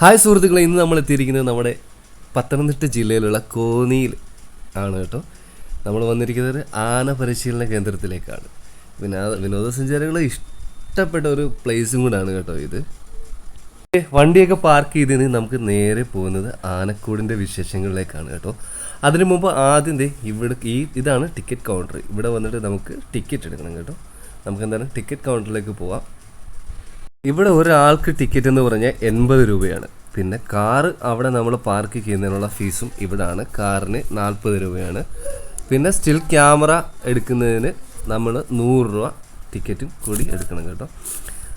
Hi സുഹൃത്തുക്കളെ ഇന്ന് നമ്മൾ എത്തിയിരിക്കുന്നത് നമ്മുടെ പത്തനംതിട്ട ജില്ലയിലുള്ള കോന്നിയിൽ ആണ് കേട്ടോ. നമ്മൾ വന്നിരിക്കുന്നത് ആന പരിശീലന കേന്ദ്രത്തിലേക്കാണ്. വിനോദ വിനോദസഞ്ചാരികളെ ഇഷ്ടപ്പെട്ട ഒരു പ്ലേസും കൂടാണ് കേട്ടോ ഇത്. വണ്ടിയൊക്കെ പാർക്ക് ചെയ്തതിന് നമുക്ക് നേരെ പോകുന്നത് ആനക്കൂടിന്റെ വിശേഷങ്ങളിലേക്കാണ് കേട്ടോ. അതിനു മുമ്പ് ആദ്യം ഇവിടെ ഈ ഇതാണ് ടിക്കറ്റ് കൗണ്ടർ ഇവിടെ വന്നിട്ട് നമുക്ക് ടിക്കറ്റ് എടുക്കണം കേട്ടോ. നമുക്ക് എന്താണ് ടിക്കറ്റ് കൗണ്ടറിലേക്ക് പോവാം. ഇവിടെ ഒരാൾക്ക് ടിക്കറ്റ് എന്ന് പറഞ്ഞാൽ എൺപത് രൂപയാണ്. പിന്നെ കാറ് അവിടെ നമ്മൾ പാർക്ക് ചെയ്യുന്നതിനുള്ള ഫീസും ഇവിടാണ്. കാറിന് നാൽപ്പത് രൂപയാണ്. പിന്നെ സ്റ്റിൽ ക്യാമറ എടുക്കുന്നതിന് നമ്മൾ നൂറ് രൂപ ടിക്കറ്റും കൂടി എടുക്കണം കേട്ടോ.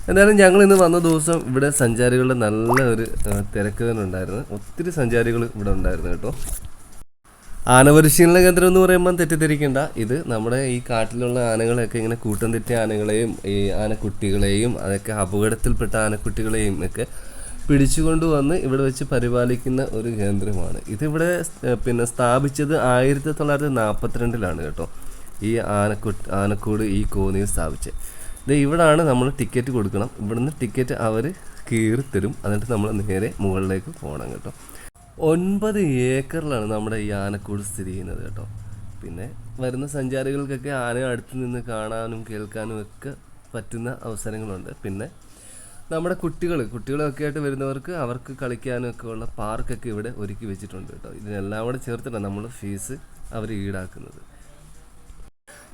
എന്തായാലും ഞങ്ങൾ ഇന്ന് വന്ന ദിവസം ഇവിടെ സഞ്ചാരികളുടെ നല്ല ഒരു ആ, തിരക്ക് തന്നെ ഉണ്ടായിരുന്നു. ഒത്തിരി സഞ്ചാരികൾ ഇവിടെ ഉണ്ടായിരുന്നു കേട്ടോ. ആനപരിശീലന കേന്ദ്രം എന്ന് പറയുമ്പോൾ തെറ്റിദ്ധരിക്കേണ്ട. ഇത് നമ്മുടെ ഈ കാട്ടിലുള്ള ആനകളെയൊക്കെ ഇങ്ങനെ കൂട്ടം തെറ്റിയ ആനകളെയും ഈ ആനക്കുട്ടികളെയും അതൊക്കെ അപകടത്തിൽപ്പെട്ട ആനക്കുട്ടികളെയും ഒക്കെ പിടിച്ചുകൊണ്ട് വന്ന് ഇവിടെ വെച്ച് പരിപാലിക്കുന്ന ഒരു കേന്ദ്രമാണ്. ഇതിവിടെ പിന്നെ സ്ഥാപിച്ചത് ആയിരത്തി തൊള്ളായിരത്തി നാൽപ്പത്തിരണ്ടിലാണ് കേട്ടോ. ഈ ആനക്കു ആനക്കൂട് ഈ കോന്നിയിൽ സ്ഥാപിച്ചത്. ഇത് ഇവിടാണ് നമ്മൾ ടിക്കറ്റ് കൊടുക്കണം. ഇവിടുന്ന് ടിക്കറ്റ് അവർ കീറിത്തരും. എന്നിട്ട് നമ്മൾ നേരെ മുകളിലേക്ക് പോകണം കേട്ടോ. ഒൻപത് ഏക്കറിലാണ് നമ്മുടെ ഈ ആനക്കൂട് സ്ഥിതി ചെയ്യുന്നത് കേട്ടോ. പിന്നെ വരുന്ന സഞ്ചാരികൾക്കൊക്കെ ആനയെ അടുത്ത് നിന്ന് കാണാനും കേൾക്കാനും ഒക്കെ പറ്റുന്ന അവസരങ്ങളുണ്ട്. പിന്നെ നമ്മുടെ കുട്ടികൾ കുട്ടികളൊക്കെ ആയിട്ട് വരുന്നവർക്ക് അവർക്ക് കളിക്കാനും ഒക്കെ ഉള്ള പാർക്കൊക്കെ ഇവിടെ ഒരുക്കി വെച്ചിട്ടുണ്ട് കേട്ടോ. ഇതിനെല്ലാം കൂടെ ചേർത്തിട്ടാണ് നമ്മൾ ഫീസ് അവർ ഈടാക്കുന്നത്.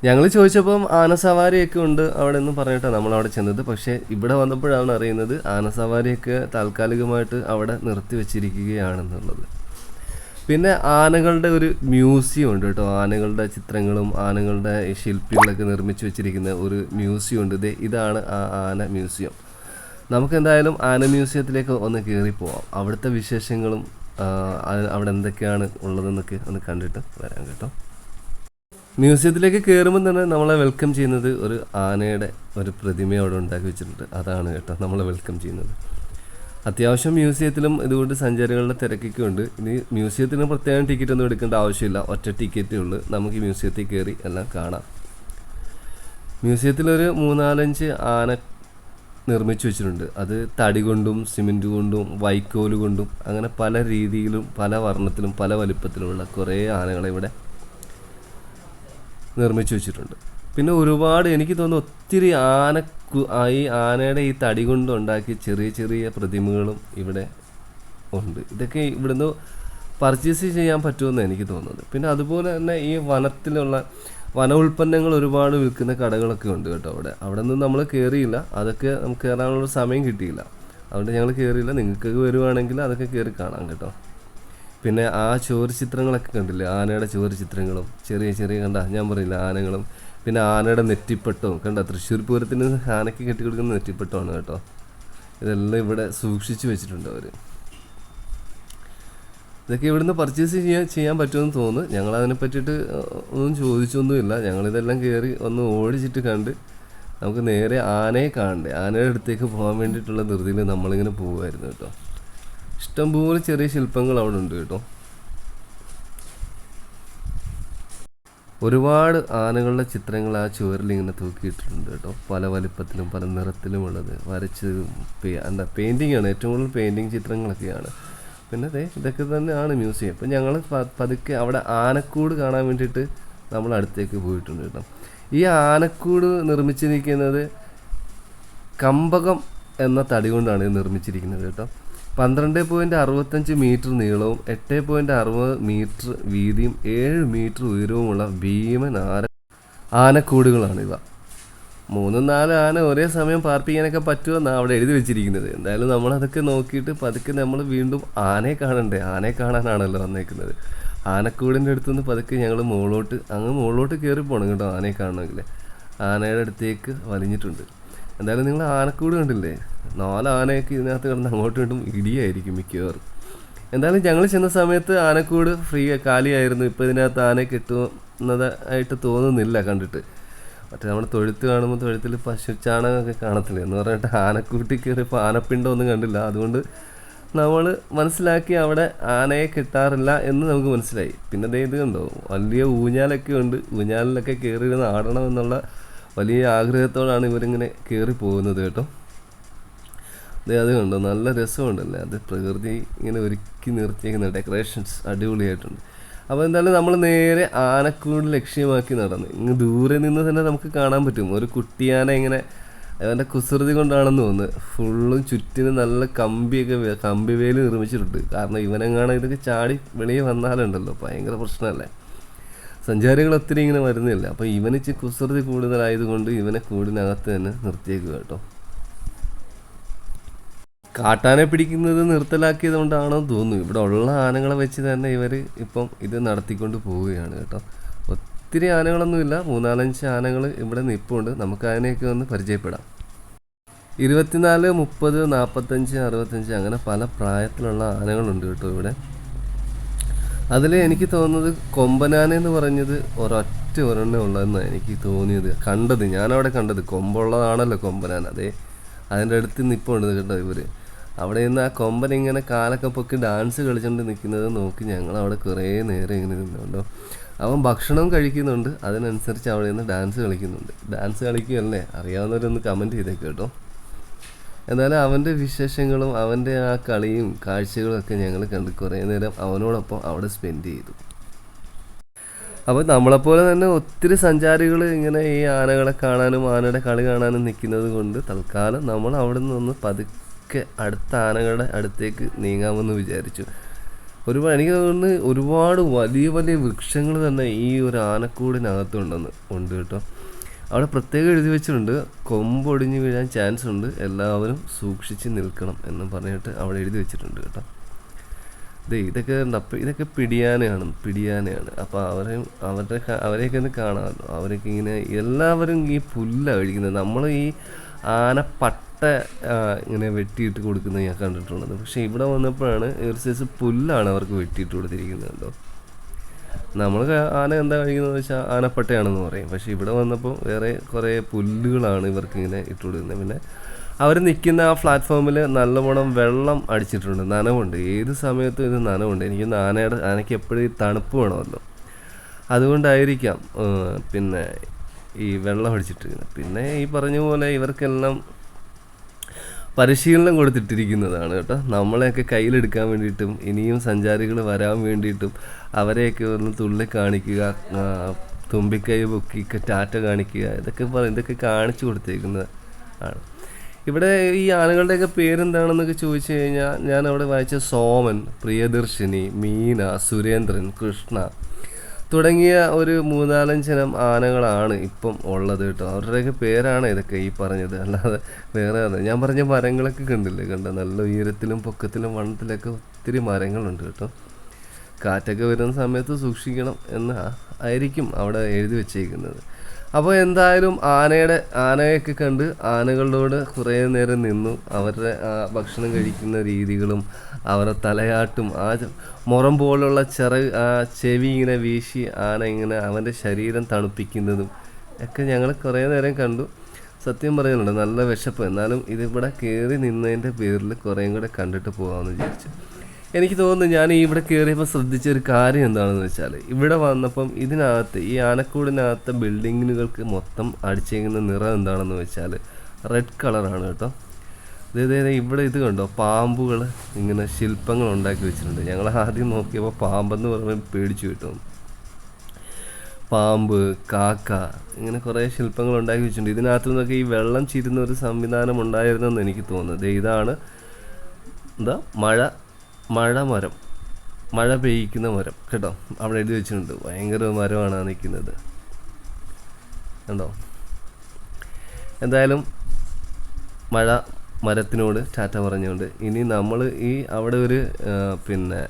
ഞങ്ങൾ ചോദിച്ചപ്പം ആനസവാരിയൊക്കെ ഉണ്ട് അവിടെ നിന്ന് പറഞ്ഞിട്ടാണ് നമ്മൾ അവിടെ ചെന്നത്. പക്ഷേ ഇവിടെ വന്നപ്പോഴാണ് അറിയുന്നത് ആനസവാരിയൊക്കെ താൽക്കാലികമായിട്ട് അവിടെ നിർത്തി വെച്ചിരിക്കുകയാണെന്നുള്ളത്. പിന്നെ ആനകളുടെ ഒരു മ്യൂസിയം ഉണ്ട് കേട്ടോ. ആനകളുടെ ചിത്രങ്ങളും ആനകളുടെ ശില്പികളൊക്കെ നിർമ്മിച്ച് വെച്ചിരിക്കുന്ന ഒരു മ്യൂസിയം ഉണ്ട്. ഇതേ ഇതാണ് ആ ആന മ്യൂസിയം. നമുക്ക് എന്തായാലും ആന മ്യൂസിയത്തിലേക്ക് ഒന്ന് കയറി പോവാം. അവിടുത്തെ വിശേഷങ്ങളും അവിടെ എന്തൊക്കെയാണ് ഉള്ളതെന്നൊക്കെ ഒന്ന് കണ്ടിട്ട് വരാം കേട്ടോ. മ്യൂസിയത്തിലേക്ക് കയറുമ്പോൾ തന്നെ നമ്മളെ വെൽക്കം ചെയ്യുന്നത് ഒരു ആനയുടെ ഒരു പ്രതിമ അവിടെ ഉണ്ടാക്കി വെച്ചിട്ടുണ്ട്. അതാണ് കേട്ടോ നമ്മളെ വെൽക്കം ചെയ്യുന്നത്. അത്യാവശ്യം മ്യൂസിയത്തിലും ഇതുകൊണ്ട് സഞ്ചാരികളുടെ തിരക്കൊക്കെ ഉണ്ട്. ഇനി മ്യൂസിയത്തിന് പ്രത്യേകം ടിക്കറ്റ് ഒന്നും എടുക്കേണ്ട ആവശ്യമില്ല. ഒറ്റ ടിക്കറ്റേ ഉള്ളൂ. നമുക്ക് മ്യൂസിയത്തിൽ കയറി എല്ലാം കാണാം. മ്യൂസിയത്തിലൊരു മൂന്നാലഞ്ച് ആന നിർമ്മിച്ചു വെച്ചിട്ടുണ്ട്. അത് തടി കൊണ്ടും സിമെന്റ് കൊണ്ടും വൈക്കോൽ കൊണ്ടും അങ്ങനെ പല രീതിയിലും പല വർണത്തിലും പല വലിപ്പത്തിലുമുള്ള കുറേ ആനകളെ ഇവിടെ നിർമ്മിച്ചു വെച്ചിട്ടുണ്ട്. പിന്നെ ഒരുപാട് എനിക്ക് തോന്നുന്നു ഒത്തിരി ആന ഈ ആനയുടെ ഈ തടി കൊണ്ട് ഉണ്ടാക്കിയ ചെറിയ ചെറിയ പ്രതിമകളും ഇവിടെ ഉണ്ട്. ഇതൊക്കെ ഇവിടുന്ന് പർച്ചേസ് ചെയ്യാൻ പറ്റുമെന്ന് എനിക്ക് തോന്നുന്നത് പിന്നെ അതുപോലെ തന്നെ ഈ വനത്തിലുള്ള വന ഉൽപ്പന്നങ്ങൾ ഒരുപാട് വിൽക്കുന്ന കടകളൊക്കെ ഉണ്ട് കേട്ടോ അവിടെ. അവിടെ നിന്ന് നമ്മൾ കയറിയില്ല അതൊക്കെ നമുക്ക് കയറാനുള്ള സമയം കിട്ടിയില്ല. അതുകൊണ്ട് ഞങ്ങൾ കയറിയില്ല നിങ്ങൾക്ക് വരുവാണെങ്കിൽ അതൊക്കെ കയറി കാണാം കേട്ടോ. പിന്നെ ആ ചോറ് ചിത്രങ്ങളൊക്കെ കണ്ടില്ലേ? ആനയുടെ ചോറ് ചിത്രങ്ങളും. ചെറിയ ചെറിയ കണ്ട ഞാൻ പറയില്ല ആനകളും. പിന്നെ ആനയുടെ നെറ്റിപ്പട്ടവും. കണ്ട തൃശ്ശൂർ പൂരത്തിന് ആനയ്ക്ക് കെട്ടിക്കൊടുക്കുന്ന നെറ്റിപ്പട്ടമാണ് കേട്ടോ. ഇതെല്ലാം ഇവിടെ സൂക്ഷിച്ചു വെച്ചിട്ടുണ്ട് അവർ ഇതൊക്കെ ഇവിടുന്ന് പർച്ചേസ് ചെയ്യാൻ ചെയ്യാൻ പറ്റുമെന്ന് തോന്നുന്നു. ഞങ്ങൾ അതിനെ പറ്റിയിട്ട് ഒന്നും ചോദിച്ചൊന്നുമില്ല. ഞങ്ങളിതെല്ലാം കയറി ഒന്ന് ഓടിച്ചിട്ട് കണ്ട് നമുക്ക് നേരെ ആനയെ കാണണ്ടേ? ആനയുടെ അടുത്തേക്ക് പോകാൻ വേണ്ടിയിട്ടുള്ള ധൃതിയിൽ നമ്മളിങ്ങനെ പോകുമായിരുന്നു കേട്ടോ. ഇഷ്ടംപോലെ ചെറിയ ശില്പങ്ങൾ അവിടെ ഉണ്ട് കേട്ടോ. ഒരുപാട് ആനകളുടെ ചിത്രങ്ങൾ ആ ചുവരിൽ ഇങ്ങനെ തൂക്കിയിട്ടിട്ടുണ്ട് കേട്ടോ. പല വലിപ്പത്തിലും പല നിറത്തിലും ഉള്ളത് വരച്ചതും പെ- എന്താ ആണ്. ഏറ്റവും കൂടുതൽ പെയിന്റിങ് ചിത്രങ്ങളൊക്കെയാണ്. പിന്നെ അതെ ഇതൊക്കെ തന്നെയാണ് മ്യൂസിയം ഇപ്പം ഞങ്ങൾ പതുക്കെ അവിടെ ആനക്കൂട് കാണാൻ വേണ്ടിയിട്ട് നമ്മൾ അടുത്തേക്ക് പോയിട്ടുണ്ട് കേട്ടോ. ഈ ആനക്കൂട് നിർമ്മിച്ചിരിക്കുന്നത് കമ്പകം എന്ന തടി കൊണ്ടാണ് ഇത് നിർമ്മിച്ചിരിക്കുന്നത് കേട്ടോ. പന്ത്രണ്ട് പോയിന്റ് അറുപത്തഞ്ച് മീറ്റർ നീളവും എട്ട് പോയിന്റ് അറുപത് മീറ്റർ വീതിയും ഏഴ് മീറ്റർ ഉയരവുമുള്ള ഭീമൻ ആന ആനക്കൂടുകളാണിവ. മൂന്നും നാല് ആന ഒരേ സമയം പാർപ്പിക്കാനൊക്കെ പറ്റുമെന്നാണ് അവിടെ എഴുതി വെച്ചിരിക്കുന്നത്. എന്തായാലും നമ്മളതൊക്കെ നോക്കിയിട്ട് പതുക്കെ നമ്മൾ വീണ്ടും ആനയെ കാണണ്ടേ? ആനയെ കാണാനാണല്ലോ വന്നേക്കുന്നത്. ആനക്കൂടിന്റെ അടുത്തുനിന്ന് പതുക്കെ ഞങ്ങൾ മുകളിലോട്ട് അങ്ങ് മുകളിലോട്ട് കയറി പോകണം കേട്ടോ ആനയെ കാണണമെങ്കിൽ ആനയുടെ അടുത്തേക്ക് വലിഞ്ഞിട്ടുണ്ട്. എന്തായാലും നിങ്ങൾ ആനക്കൂട് കണ്ടില്ലേ? നാല് ആനയൊക്കെ ഇതിനകത്ത് കിടന്ന് അങ്ങോട്ടും ഇങ്ങോട്ടും ഇടിയായിരിക്കും മിക്കവാറും. എന്തായാലും ഞങ്ങൾ ചെന്ന സമയത്ത് ആനക്കൂട് ഫ്രീ കാലിയായിരുന്നു. ഇപ്പോൾ ഇതിനകത്ത് ആന കിട്ടുന്നത് ആയിട്ട് തോന്നുന്നില്ല കണ്ടിട്ട്. മറ്റേ നമ്മുടെ തൊഴുത്ത് കാണുമ്പോൾ തൊഴുത്തിൽ പശു ചാണകമൊക്കെ കാണത്തില്ല? എന്ന് പറഞ്ഞിട്ട് ആനക്കൂട്ടി കയറിയപ്പോൾ ആനപ്പിണ്ടം ഒന്നും കണ്ടില്ല. അതുകൊണ്ട് നമ്മൾ മനസ്സിലാക്കി അവിടെ ആനയെ കിട്ടാറില്ല എന്ന് നമുക്ക് മനസ്സിലായി. പിന്നെ ദേ ഇത് കണ്ടോ? വലിയ ഊഞ്ഞാലൊക്കെ ഉണ്ട്. ഊഞ്ഞാലിലൊക്കെ കയറിയിരുന്ന് ആടണം എന്നുള്ള വലിയ ആഗ്രഹത്തോടാണ് ഇവരിങ്ങനെ കയറി പോകുന്നത് കേട്ടോ. അത് കണ്ടോ? നല്ല രസമുണ്ടല്ലേ? അത് പ്രകൃതി ഇങ്ങനെ ഒരുക്കി നിർത്തിയേക്കുന്ന ഡെക്കറേഷൻസ് അടിപൊളിയായിട്ടുണ്ട്. അപ്പോൾ എന്തായാലും നമ്മൾ നേരെ ആനക്കൂട് ലക്ഷ്യമാക്കി നടന്നു. ഇങ്ങ് ദൂരെ നിന്ന് തന്നെ നമുക്ക് കാണാൻ പറ്റും. ഒരു കുട്ടിയാന ഇങ്ങനെ അവന്റെ കുസൃതി കൊണ്ടാണെന്ന് തോന്നുന്നു. ഫുള്ളും ചുറ്റിനും നല്ല കമ്പിയൊക്കെ കമ്പി വേലി നിർമ്മിച്ചിട്ടുണ്ട്. കാരണം ഇവനെങ്ങാണ് ഇതൊക്കെ ചാടി വെളിയിൽ വന്നാലുണ്ടല്ലോ. ഭയങ്കര പ്രശ്നമല്ലേ? സഞ്ചാരികൾ ഒത്തിരി ഇങ്ങനെ വരുന്നില്ല. അപ്പോൾ ഇവനിച്ച് കുസൃതി കൂടുതലായതുകൊണ്ട് ഇവനെ കൂടിനകത്ത് തന്നെ നിർത്തിയേക്കുക കേട്ടോ. കാട്ടാനെ പിടിക്കുന്നത് നിർത്തലാക്കിയത് കൊണ്ടാണോ എന്ന് തോന്നുന്നു. ഇവിടെ ഉള്ള ആനകളെ വെച്ച് തന്നെ ഇവർ ഇപ്പം ഇത് നടത്തിക്കൊണ്ട് പോവുകയാണ് കേട്ടോ. ഒത്തിരി ആനകളൊന്നുമില്ല. മൂന്നാലഞ്ച് ആനകൾ ഇവിടെ നിൽപ്പുണ്ട് നമുക്ക് അതിനെയൊക്കെ ഒന്ന് പരിചയപ്പെടാം. ഇരുപത്തിനാല് മുപ്പത് നാൽപ്പത്തഞ്ച് അറുപത്തഞ്ച് അങ്ങനെ പല പ്രായത്തിലുള്ള ആനകളുണ്ട് കേട്ടോ ഇവിടെ. അതിൽ എനിക്ക് തോന്നുന്നത് കൊമ്പനാന എന്ന് പറഞ്ഞത് ഒരൊറ്റ ഒരെണ്ണം ഉള്ളതെന്നാണ് എനിക്ക് തോന്നിയത്. കണ്ടത് ഞാനവിടെ കണ്ടത് കൊമ്പുള്ളതാണല്ലോ കൊമ്പനാന. അതെ അതിന്റെ അടുത്ത് നിപ്പുണ്ട് കേട്ടോ ഇവർ അവിടെ നിന്ന് ആ കൊമ്പൻ ഇങ്ങനെ കാലൊക്കെ പൊക്കി ഡാൻസ് കളിച്ചുകൊണ്ട് നിൽക്കുന്നത് നോക്കി ഞങ്ങൾ അവിടെ കുറേ നേരം ഇങ്ങനെ നിന്നുണ്ടോ. അവൻ ഭക്ഷണം കഴിക്കുന്നുണ്ട്. അതിനനുസരിച്ച് അവിടെ നിന്ന് ഡാൻസ് കളിക്കുന്നുണ്ട്. ഡാൻസ് കളിക്കുകയല്ലേ? അറിയാവുന്നവരൊന്ന് കമന്റ് ചെയ്തേക്ക് കേട്ടോ. എന്നാലും അവന്റെ വിശേഷങ്ങളും അവന്റെ ആ കളിയും കാഴ്ചകളും ഒക്കെ ഞങ്ങൾ കണ്ട് കുറേ നേരം അവനോടൊപ്പം അവിടെ സ്പെൻഡ് ചെയ്തു. അപ്പോൾ നമ്മളെപ്പോലെ തന്നെ ഒത്തിരി സഞ്ചാരികൾ ഇങ്ങനെ ഈ ആനകളെ കാണാനും ആനയുടെ കളി കാണാനും നിൽക്കുന്നത് കൊണ്ട് തൽക്കാലം നമ്മൾ അവിടെ നിന്ന് പതുക്കെ അടുത്ത ആനകളുടെ അടുത്തേക്ക് നീങ്ങാമെന്ന് വിചാരിച്ചു. ഒരുപാട് എനിക്ക് തോന്നുന്നു ഒരുപാട് വലിയ വലിയ വൃക്ഷങ്ങൾ തന്നെ ഈ ഒരു ആനക്കൂടിനകത്തുണ്ടെന്ന് ഉണ്ട് കേട്ടോ. അവിടെ പ്രത്യേകം എഴുതി വെച്ചിട്ടുണ്ട്. കൊമ്പൊടിഞ്ഞു വീഴാൻ ചാൻസ് ഉണ്ട്. എല്ലാവരും സൂക്ഷിച്ച് നിൽക്കണം എന്ന് പറഞ്ഞിട്ട് അവിടെ എഴുതി വെച്ചിട്ടുണ്ട് കേട്ടോ. ദേ ഇതൊക്കെ അപ്പോൾ ഇതൊക്കെ പിടിയാനയാണ് പിടിയാനയാണ്. അപ്പോൾ അവരെ അവരുടെ അവരെയൊക്കെ ഒന്ന് കാണാമല്ലോ. അവരൊക്കെ ഇങ്ങനെ എല്ലാവരും ഈ പുല്ല കഴിക്കുന്നത് നമ്മൾ ഈ ആനപ്പട്ട ആ, ഇങ്ങനെ വെട്ടിയിട്ട് കൊടുക്കുന്നത് ഞാൻ കണ്ടിട്ടുള്ളത്. പക്ഷേ ഇവിടെ വന്നപ്പോഴാണ് ഒരു സൈസ് പുല്ലാണ് അവർക്ക് വെട്ടിയിട്ട് കൊടുത്തിരിക്കുന്നത് കേട്ടോ നമ്മൾ ആന എന്താ കഴിക്കുന്നത് വെച്ചാൽ ആനപ്പട്ടയാണെന്ന് പറയും. പക്ഷേ ഇവിടെ വന്നപ്പോൾ വേറെ കുറേ പുല്ലുകളാണ് ഇവർക്ക് ഇങ്ങനെ ഇട്ട് കൊടുക്കുന്നത്. പിന്നെ അവർ നിൽക്കുന്ന ആ പ്ലാറ്റ്ഫോമിൽ നല്ലവണ്ണം വെള്ളം അടിച്ചിട്ടുണ്ട് നനവുണ്ട്. ഏത് സമയത്തും ഇത് നനവുണ്ട്. എനിക്ക് ആനയുടെ ആനയ്ക്ക് എപ്പോഴും തണുപ്പ് വേണമല്ലോ. അതുകൊണ്ടായിരിക്കാം പിന്നെ ഈ വെള്ളം അടിച്ചിട്ടിരിക്കുന്നത്. പിന്നെ ഈ പറഞ്ഞ പോലെ ഇവർക്കെല്ലാം പരിശീലനം കൊടുത്തിട്ടിരിക്കുന്നതാണ് കേട്ടോ. നമ്മളെയൊക്കെ കയ്യിലെടുക്കാൻ വേണ്ടിയിട്ടും ഇനിയും സഞ്ചാരികൾ വരാൻ വേണ്ടിയിട്ടും അവരെയൊക്കെ ഒന്ന് തുള്ളി കാണിക്കുക തുമ്പിക്കൈ പൊക്കി ടാറ്റ കാണിക്കുക ഇതൊക്കെ പറയും ഇതൊക്കെ കാണിച്ചു കൊടുത്തേക്കുന്നത് ആണ് ഇവിടെ ഈ ആനകളുടെയൊക്കെ പേരെന്താണെന്നൊക്കെ ചോദിച്ചു കഴിഞ്ഞാൽ ഞാൻ അവിടെ വായിച്ച സോമൻ പ്രിയദർശിനി മീന സുരേന്ദ്രൻ കൃഷ്ണ തുടങ്ങിയ ഒരു മൂന്നാലഞ്ചിനം ആനകളാണ് ഇപ്പം ഉള്ളത് കേട്ടോ. അവരുടെയൊക്കെ പേരാണ് ഇതൊക്കെ ഈ പറഞ്ഞത്. അല്ലാതെ വേറെ ഞാൻ പറഞ്ഞ മരങ്ങളൊക്കെ കണ്ടില്ലേ? കണ്ട? നല്ല ഉയരത്തിലും പൊക്കത്തിലും വണ്ണത്തിലൊക്കെ ഒത്തിരി മരങ്ങളുണ്ട് കേട്ടോ. കാറ്റൊക്കെ വരുന്ന സമയത്ത് സൂക്ഷിക്കണം എന്ന് ആയിരിക്കും അവിടെ എഴുതി വെച്ചേക്കുന്നത്. അപ്പോൾ എന്തായാലും ആനയുടെ ആനയൊക്കെ കണ്ട് ആനകളോട് കുറേ നേരം നിന്നു. അവരുടെ ഭക്ഷണം കഴിക്കുന്ന രീതികളും അവരുടെ തലയാട്ടും ആ മുറം പോലുള്ള ചെറ ചെവി ഇങ്ങനെ വീശി ആന ഇങ്ങനെ അവന്റെ ശരീരം തണുപ്പിക്കുന്നതും ഒക്കെ ഞങ്ങൾ കുറേ നേരം കണ്ടു. സത്യം പറയുന്നുണ്ട് നല്ല വിശപ്പ്. എന്നാലും ഇതിവിടെ കയറി നിന്നതിന്റെ പേരിൽ കുറേയും കൂടെ കണ്ടിട്ട് പോകാമെന്ന് വിചാരിച്ചു. എനിക്ക് തോന്നുന്നു ഞാൻ ഇവിടെ കയറിയപ്പോൾ ശ്രദ്ധിച്ച ഒരു കാര്യം എന്താണെന്ന് വെച്ചാൽ ഇവിടെ വന്നപ്പം ഇതിനകത്ത് ഈ ആനക്കൂടിനകത്ത് ബിൽഡിങ്ങുകൾക്ക് മൊത്തം അടിച്ചേക്കുന്ന നിറം എന്താണെന്ന് വെച്ചാൽ റെഡ് കളറാണ് കേട്ടോ. അതായത് ഇവിടെ ഇത് കണ്ടോ? പാമ്പുകൾ ഇങ്ങനെ ശില്പങ്ങൾ ഉണ്ടാക്കി വെച്ചിട്ടുണ്ട്. ഞങ്ങൾ ആദ്യം നോക്കിയപ്പോൾ പാമ്പെന്ന് പറയുമ്പോൾ പേടിച്ചു കിട്ടും. പാമ്പ് കാക്ക ഇങ്ങനെ കുറേ ശില്പങ്ങൾ ഉണ്ടാക്കി വെച്ചിട്ടുണ്ട്. ഇതിനകത്തു നിന്നൊക്കെ ഈ വെള്ളം ചീരുന്ന ഒരു സംവിധാനം ഉണ്ടായിരുന്നെന്ന് എനിക്ക് തോന്നുന്നത് ഇതാണ് എന്താ? മഴ മഴ മരം മഴ പെയ്യിക്കുന്ന മരം. കേട്ടോ? അവിടെ എഴുതി വെച്ചിട്ടുണ്ട്. ഭയങ്കര മരമാണ് നിൽക്കുന്നത്. കണ്ടോ? എന്തായാലും മഴ മരത്തിനോട് ടാറ്റ പറഞ്ഞുകൊണ്ട് ഇനി നമ്മൾ ഈ അവിടെ ഒരു പിന്നെ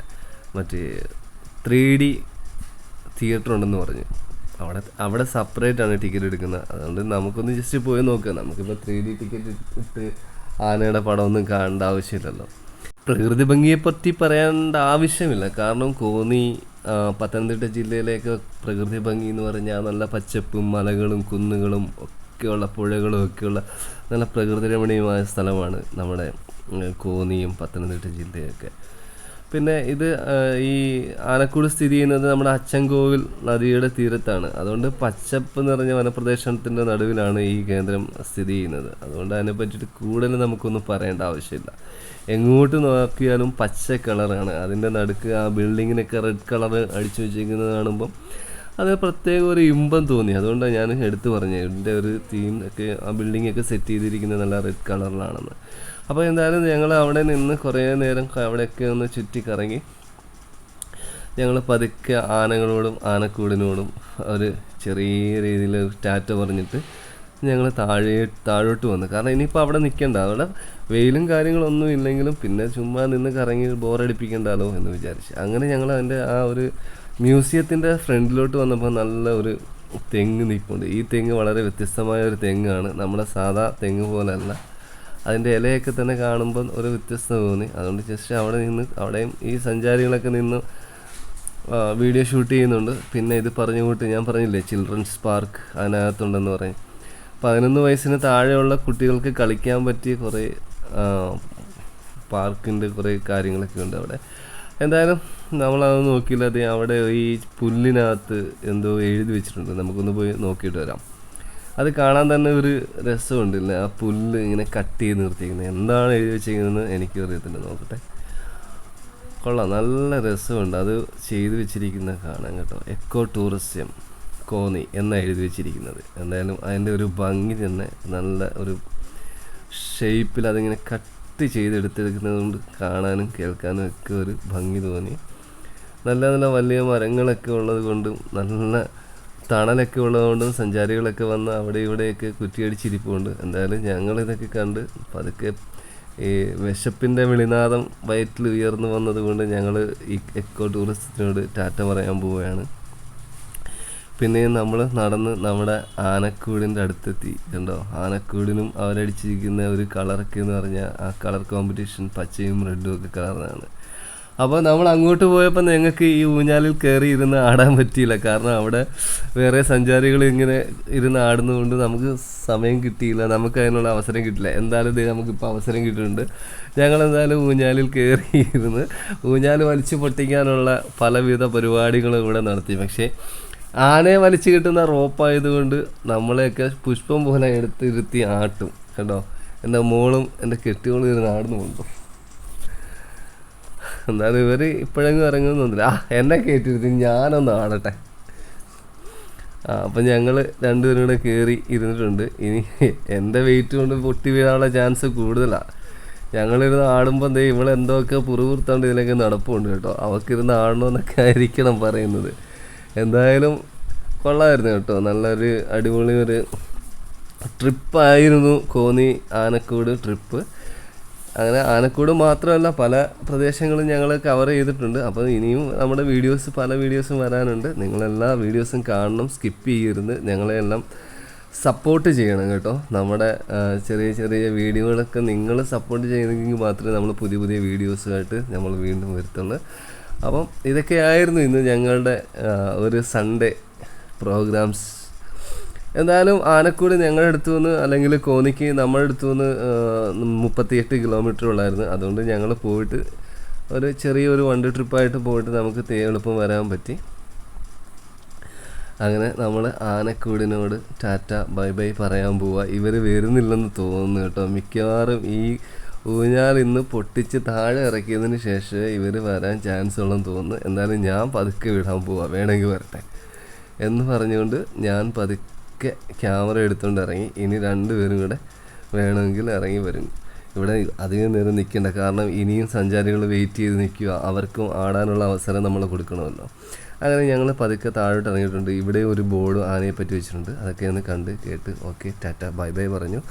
മറ്റേ ത്രീ ഡി തിയേറ്റർ ഉണ്ടെന്ന് പറഞ്ഞു. അവിടെ അവിടെ സെപ്പറേറ്റ് ആണ് ടിക്കറ്റ് എടുക്കുന്നത്. അതുകൊണ്ട് നമുക്കൊന്ന് ജസ്റ്റ് പോയി നോക്കാം. നമുക്കിപ്പോൾ ത്രീ ഡി ടിക്കറ്റ് ഇട്ട് ആനയുടെ പടമൊന്നും കാണേണ്ട ആവശ്യമില്ലല്ലോ. പ്രകൃതി ഭംഗിയെപ്പറ്റി പറയേണ്ട ആവശ്യമില്ല. കാരണം കോന്നി പത്തനംതിട്ട ജില്ലയിലേക്ക് പ്രകൃതി ഭംഗി എന്ന് പറഞ്ഞാൽ നല്ല പച്ചപ്പും മലകളും കുന്നുകളും ഒക്കെയുള്ള പുഴകളും ഒക്കെയുള്ള നല്ല പ്രകൃതി രമണീയമായ സ്ഥലമാണ് നമ്മുടെ കോന്നിയും പത്തനംതിട്ട ജില്ലയൊക്കെ. പിന്നെ ഇത് ഈ ആനക്കൂട് സ്ഥിതി ചെയ്യുന്നത് നമ്മുടെ അച്ചൻകോവിൽ നദിയുടെ തീരത്താണ്. അതുകൊണ്ട് പച്ചപ്പ് നിറഞ്ഞ വനപ്രദേശത്തിന്റെ നടുവിലാണ് ഈ കേന്ദ്രം സ്ഥിതി ചെയ്യുന്നത്. അതുകൊണ്ട് അതിനെ പറ്റിയിട്ട് കൂടുതൽ നമുക്കൊന്നും പറയേണ്ട ആവശ്യമില്ല. എങ്ങോട്ട് നോക്കിയാലും പച്ച കളറാണ്. അതിന്റെ നടുക്ക് ആ ബിൽഡിങ്ങിനൊക്കെ റെഡ് കളർ അടിച്ചു വെച്ചിരിക്കുന്നത് കാണുമ്പം അത് പ്രത്യേക ഒരു ഇമ്പം തോന്നി. അതുകൊണ്ടാണ് ഞാൻ എടുത്തു പറഞ്ഞത്. ഇതിന്റെ ഒരു തീം ഒക്കെ ആ ബിൽഡിംഗ് ഒക്കെ സെറ്റ് ചെയ്തിരിക്കുന്നത് നല്ല റെഡ് കളറിലാണെന്ന് അപ്പോൾ എന്തായാലും ഞങ്ങൾ അവിടെ നിന്ന് കുറേ നേരം അവിടെയൊക്കെ ഒന്ന് ചുറ്റി കറങ്ങി. ഞങ്ങൾ പതുക്കെ ആനകളോടും ആനക്കൂടിനോടും ഒരു ചെറിയ രീതിയിൽ ടാറ്റ പറഞ്ഞിട്ട് ഞങ്ങൾ താഴെ താഴോട്ട് വന്നു. കാരണം ഇനിയിപ്പോൾ അവിടെ നിൽക്കണ്ട അവിടെ വെയിലും കാര്യങ്ങളൊന്നും ഇല്ലെങ്കിലും പിന്നെ ചുമ്മാ നിന്ന് കറങ്ങി ബോറടിപ്പിക്കണ്ടല്ലോ എന്ന് വിചാരിച്ചു. അങ്ങനെ ഞങ്ങൾ അതിന്റെ ആ ഒരു മ്യൂസിയത്തിന്റെ ഫ്രണ്ടിലോട്ട് വന്നപ്പോൾ നല്ല ഒരു തെങ്ങ് നിൽപ്പുണ്ട് ഈ തെങ്ങ് വളരെ വ്യത്യസ്തമായ ഒരു തെങ്ങാണ്. നമ്മുടെ സാധാ തെങ്ങ് പോലെയല്ല അതിന്റെ ഇലയൊക്കെ തന്നെ കാണുമ്പോൾ ഒരു വ്യത്യസ്തത തോന്നി. അതുകൊണ്ട് ജസ്റ്റ് അവിടെ നിന്ന് അവിടെയും ഈ സഞ്ചാരികളൊക്കെ നിന്ന് വീഡിയോ ഷൂട്ട് ചെയ്യുന്നുണ്ട്. പിന്നെ ഇത് പറഞ്ഞു കൂട്ട് ഞാൻ പറഞ്ഞില്ലേ ചിൽഡ്രൻസ് പാർക്ക് അതിനകത്തുണ്ടെന്ന് പറയും പതിനൊന്ന് വയസ്സിന് താഴെയുള്ള കുട്ടികൾക്ക് കളിക്കാൻ പറ്റിയ കുറേ പാർക്കിന്റെ കുറേ കാര്യങ്ങളൊക്കെ ഉണ്ട് അവിടെ. എന്തായാലും നമ്മളത് നോക്കിയില്ല. അത് അവിടെ ഈ പുല്ലിനകത്ത് എന്തോ എഴുതി വെച്ചിട്ടുണ്ട്. നമുക്കൊന്ന് പോയി നോക്കിയിട്ട് വരാം. അത് കാണാൻ തന്നെ ഒരു രസമുണ്ടല്ലേ ആ പുല്ല് ഇങ്ങനെ കട്ട് ചെയ്ത് നിർത്തിയിരിക്കുന്നത്. എന്താണ് എഴുതി വെച്ചിരിക്കുന്നതെന്ന് എനിക്ക് അറിയത്തില്ല നോക്കട്ടെ. കൊള്ളാം. നല്ല രസമുണ്ട്. അത് ചെയ്തു വെച്ചിരിക്കുന്ന കാണാൻ കേട്ടോ. Eco tourism. കോന്നി എന്ന് എഴുതി വെച്ചിരിക്കുന്നത്. എന്തായാലും അതിന്റെ ഒരു ഭംഗി തന്നെ നല്ല ഒരു ഷേപ്പിൽ അതിങ്ങനെ കട്ട് ചെയ്തെടുത്തെടുക്കുന്നത് കൊണ്ട് കാണാനും കേൾക്കാനും ഒക്കെ ഒരു ഭംഗി തോന്നി. നല്ല നല്ല വലിയ മരങ്ങളൊക്കെ ഉള്ളത് കൊണ്ടും നല്ല തണലൊക്കെ ഉള്ളതുകൊണ്ടും സഞ്ചാരികളൊക്കെ വന്ന് അവിടെ ഇവിടെയൊക്കെ കുറ്റിയടിച്ചിരിപ്പുണ്ട് എന്തായാലും ഞങ്ങളിതൊക്കെ കണ്ട് പതുക്കെ ഈ വിശപ്പിന്റെ വിളിനാദം വയറ്റിൽ ഉയർന്നു വന്നതുകൊണ്ട് ഞങ്ങൾ ഈ എക്കോ ടൂറിസത്തിനോട് ടാറ്റ പറയാൻ പോവുകയാണ്. പിന്നെ നമ്മൾ നടന്ന് നമ്മുടെ ആനക്കൂടിന്റെ അടുത്തെത്തി. കണ്ടോ? ആനക്കൂടിനും അവരടിച്ചിരിക്കുന്ന ഒരു കളറൊക്കെ എന്ന് പറഞ്ഞാൽ ആ കളർ കോമ്പറ്റീഷൻ പച്ചയും റെഡും ഒക്കെ കളറാണ് അപ്പോൾ നമ്മൾ അങ്ങോട്ട് പോയപ്പോൾ ഞങ്ങൾക്ക് ഈ ഊഞ്ഞാലിൽ കയറി ഇരുന്ന് ആടാൻ പറ്റിയില്ല. കാരണം അവിടെ വേറെ സഞ്ചാരികൾ ഇങ്ങനെ ഇരുന്ന് ആടുന്നതുകൊണ്ട് നമുക്ക് സമയം കിട്ടിയില്ല. നമുക്ക് അതിനുള്ള അവസരം കിട്ടില്ല എന്തായാലും ഇത് നമുക്കിപ്പോൾ അവസരം കിട്ടിയിട്ടുണ്ട്. ഞങ്ങൾ എന്തായാലും ഊഞ്ഞാലിൽ കയറി ഇരുന്ന് ഊഞ്ഞാൽ വലിച്ചു പൊട്ടിക്കാനുള്ള പലവിധ പരിപാടികളും ഇവിടെ നടത്തി. പക്ഷേ ആനയെ വലിച്ചു കിട്ടുന്ന റോപ്പായതുകൊണ്ട് നമ്മളെയൊക്കെ പുഷ്പം പോലെ എടുത്തിരുത്തി ആട്ടും കേട്ടോ എന്റെ മോളും എന്റെ കെട്ടിയോളും ഇരുന്ന് ആടുന്നുണ്ട് എന്നാലും ഇവർ ഇപ്പോഴെങ്കിലും ഇറങ്ങുന്നൊന്നുമില്ല ആ എന്നെ കയറ്റിരുത്തി ഞാനൊന്ന് ആടട്ടെ. ആ അപ്പം ഞങ്ങൾ രണ്ടുപേരും കൂടെ കയറി ഇരുന്നിട്ടുണ്ട്. ഇനി എന്റെ വെയിറ്റ് കൊണ്ട് പൊട്ടി വീഴാനുള്ള ചാൻസ് കൂടുതലാണ് ഞങ്ങളിരുന്ന് ആടുമ്പോൾ ദേ ഇവളെന്തോക്കെ പുറകുർത്താണ്ട് ഇതിലൊക്കെ നടപ്പുണ്ട് കേട്ടോ. അവൾക്കിരുന്ന് ആടണമെന്നൊക്കെ ആയിരിക്കണം പറയുന്നത്. എന്തായാലും കൊള്ളായിരുന്നു കേട്ടോ. നല്ലൊരു അടിപൊളി ഒരു ട്രിപ്പായിരുന്നു കോന്നി ആനക്കൂട് ട്രിപ്പ്. അങ്ങനെ ആനക്കൂട് മാത്രമല്ല പല പ്രദേശങ്ങളും ഞങ്ങൾ കവർ ചെയ്തിട്ടുണ്ട്. അപ്പോൾ ഇനിയും നമ്മുടെ വീഡിയോസ് പല വീഡിയോസും വരാനുണ്ട്. നിങ്ങളെല്ലാ വീഡിയോസും കാണണം സ്കിപ്പ് ചെയ്യരുത്. ഞങ്ങളെല്ലാം സപ്പോർട്ട് ചെയ്യണം കേട്ടോ. നമ്മുടെ ചെറിയ ചെറിയ വീഡിയോകളൊക്കെ നിങ്ങൾ സപ്പോർട്ട് ചെയ്തെങ്കിൽ മാത്രമേ നമ്മൾ പുതിയ പുതിയ വീഡിയോസുമായിട്ട് നമ്മൾ വീണ്ടും വരുത്തുള്ളൂ. അപ്പം ഇതൊക്കെയായിരുന്നു ഇന്ന് ഞങ്ങളുടെ ഒരു സൺഡേ പ്രോഗ്രാംസ് എന്തായാലും ആനക്കൂട് ഞങ്ങളുടെ അടുത്തു നിന്ന് അല്ലെങ്കിൽ കോന്നിക്ക് നമ്മുടെ അടുത്തു നിന്ന് മുപ്പത്തിയെട്ട് കിലോമീറ്റർ ഉള്ളായിരുന്നു. അതുകൊണ്ട് ഞങ്ങൾ പോയിട്ട് ഒരു ചെറിയൊരു വണ്ടി ട്രിപ്പായിട്ട് പോയിട്ട് നമുക്ക് തേ എളുപ്പം വരാൻ പറ്റി. അങ്ങനെ നമ്മൾ ആനക്കൂടിനോട് ടാറ്റ ബൈ ബൈ പറയാൻ പോവുക ഇവർ വരുന്നില്ലെന്ന് തോന്നുന്നു കേട്ടോ. മിക്കവാറും ഈ ഊഞ്ഞാൽ ഇന്ന് പൊട്ടിച്ച് താഴെ ഇറക്കിയതിന് ശേഷം ഇവർ വരാൻ ചാൻസ് ഉള്ളെന്ന് തോന്നുന്നു. എന്തായാലും ഞാൻ പതുക്കെ വിടാൻ പോവാം. വേണമെങ്കിൽ വരട്ടെ. എന്ന് പറഞ്ഞുകൊണ്ട് ഞാൻ പതുക്കെ ക്യാമറ എടുത്തുകൊണ്ട് ഇറങ്ങി. ഇനി രണ്ടുപേരും കൂടെ വേണമെങ്കിൽ ഇറങ്ങി വരും. ഇവിടെ അധികം നേരം നിൽക്കേണ്ട. കാരണം ഇനിയും സഞ്ചാരികൾ വെയിറ്റ് ചെയ്ത് നിൽക്കുക. അവർക്കും ആടാനുള്ള അവസരം നമ്മൾ കൊടുക്കണമല്ലോ. അങ്ങനെ ഞങ്ങൾ പതുക്കെ താഴോട്ട് ഇറങ്ങിയിട്ടുണ്ട്. ഇവിടെ ഒരു ബോർഡ് ആനയെ പറ്റി വെച്ചിട്ടുണ്ട്. അതൊക്കെ ഒന്ന് കണ്ട് കേട്ട് ഓക്കെ ടാറ്റ ബൈ ബൈ പറഞ്ഞു.